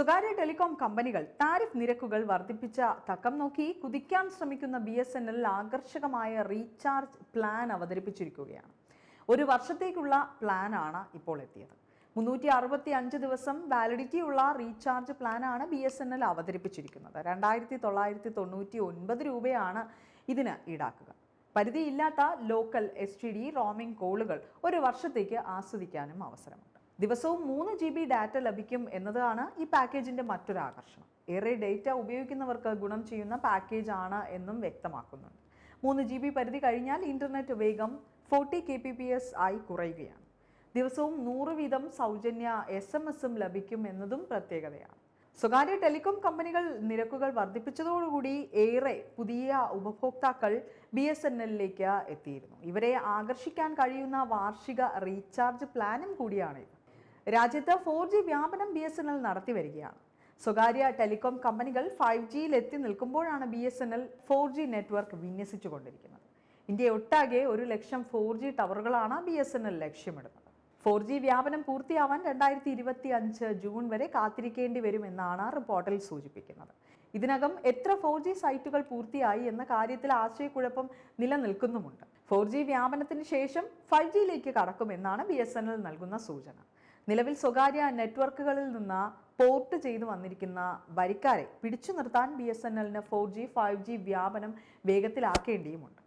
സ്വകാര്യ ടെലികോം കമ്പനികൾ താരിഫ് നിരക്കുകൾ വർദ്ധിപ്പിച്ച തക്കം നോക്കി കുതിക്കാൻ ശ്രമിക്കുന്ന ബി എസ് എൻ എൽ ആകർഷകമായ റീചാർജ് പ്ലാൻ അവതരിപ്പിച്ചിരിക്കുകയാണ്. ഒരു വർഷത്തേക്കുള്ള പ്ലാനാണ് ഇപ്പോൾ എത്തിയത്. മുന്നൂറ്റി അറുപത്തി അഞ്ച് ദിവസം വാലിഡിറ്റി ഉള്ള റീചാർജ് പ്ലാനാണ് ബി എസ് എൻ എൽ അവതരിപ്പിച്ചിരിക്കുന്നത്. രണ്ടായിരത്തി തൊള്ളായിരത്തി തൊണ്ണൂറ്റി ഒൻപത് രൂപയാണ് ഇതിന് ഈടാക്കുക. പരിധിയില്ലാത്ത local S T D roaming കോളുകൾ ഒരു വർഷത്തേക്ക് ആസ്വദിക്കാനും അവസരമുണ്ട്. ദിവസവും മൂന്ന് ജി ബി ഡാറ്റ ലഭിക്കും എന്നതാണ് ഈ പാക്കേജിന്റെ മറ്റൊരു ആകർഷണം. ഏറെ ഡേറ്റ ഉപയോഗിക്കുന്നവർക്ക് ഗുണം ചെയ്യുന്ന പാക്കേജ് ആണ് എന്നും വ്യക്തമാക്കുന്നുണ്ട്. മൂന്ന് ജി ബി പരിധി കഴിഞ്ഞാൽ ഇന്റർനെറ്റ് വേഗം forty K P P S ആയി കുറയുകയാണ്. ദിവസവും നൂറ് വീതം സൗജന്യ എസ് എം എസും ലഭിക്കും എന്നതും പ്രത്യേകതയാണ്. സ്വകാര്യ ടെലികോം കമ്പനികൾ നിരക്കുകൾ വർദ്ധിപ്പിച്ചതോടുകൂടി ഏറെ പുതിയ ഉപഭോക്താക്കൾ ബി എസ് എൻ എല്ലിലേക്ക് എത്തിയിരുന്നു. ഇവരെ ആകർഷിക്കാൻ കഴിയുന്ന വാർഷിക റീചാർജ് പ്ലാനും കൂടിയാണിത്. രാജ്യത്ത് ഫോർ ജി വ്യാപനം ബി എസ് എൻ എൽ നടത്തി വരികയാണ്. സ്വകാര്യ ടെലികോം കമ്പനികൾ ഫൈവ് ജിയിൽ എത്തി നിൽക്കുമ്പോഴാണ് B S N L four G network വിന്യസിച്ചുകൊണ്ടിരിക്കുന്നത്. India ഒട്ടാകെ ഒരു ലക്ഷം ഫോർ ജി ടവറുകളാണ് ബി എസ് എൻ എൽ ലക്ഷ്യമിടുന്നത്. ഫോർ ജി വ്യാപനം പൂർത്തിയാവാൻ രണ്ടായിരത്തി ഇരുപത്തി അഞ്ച് ജൂൺ വരെ കാത്തിരിക്കേണ്ടി വരുമെന്നാണ് റിപ്പോർട്ടിൽ സൂചിപ്പിക്കുന്നത്. ഇതിനകം എത്ര ഫോർ ജി സൈറ്റുകൾ പൂർത്തിയായി എന്ന കാര്യത്തിൽ ആശയക്കുഴപ്പം നിലനിൽക്കുന്നുമുണ്ട്. ഫോർ ജി വ്യാപനത്തിന് ശേഷം ഫൈവ് ജിയിലേക്ക് കടക്കുമെന്നാണ് ബി എസ് എൻ എൽ നൽകുന്ന സൂചന. നിലവിൽ സ്വകാര്യ നെറ്റ്വർക്കുകളിൽ നിന്ന് പോർട്ട് ചെയ്തു വന്നിരിക്കുന്ന വരിക്കാരെ പിടിച്ചു നിർത്താൻ ബി എസ് എൻ എല്ലിന് ഫോർ ജി ഫൈവ് ജി വ്യാപനം വേഗത്തിലാക്കേണ്ടിയുമുണ്ട്.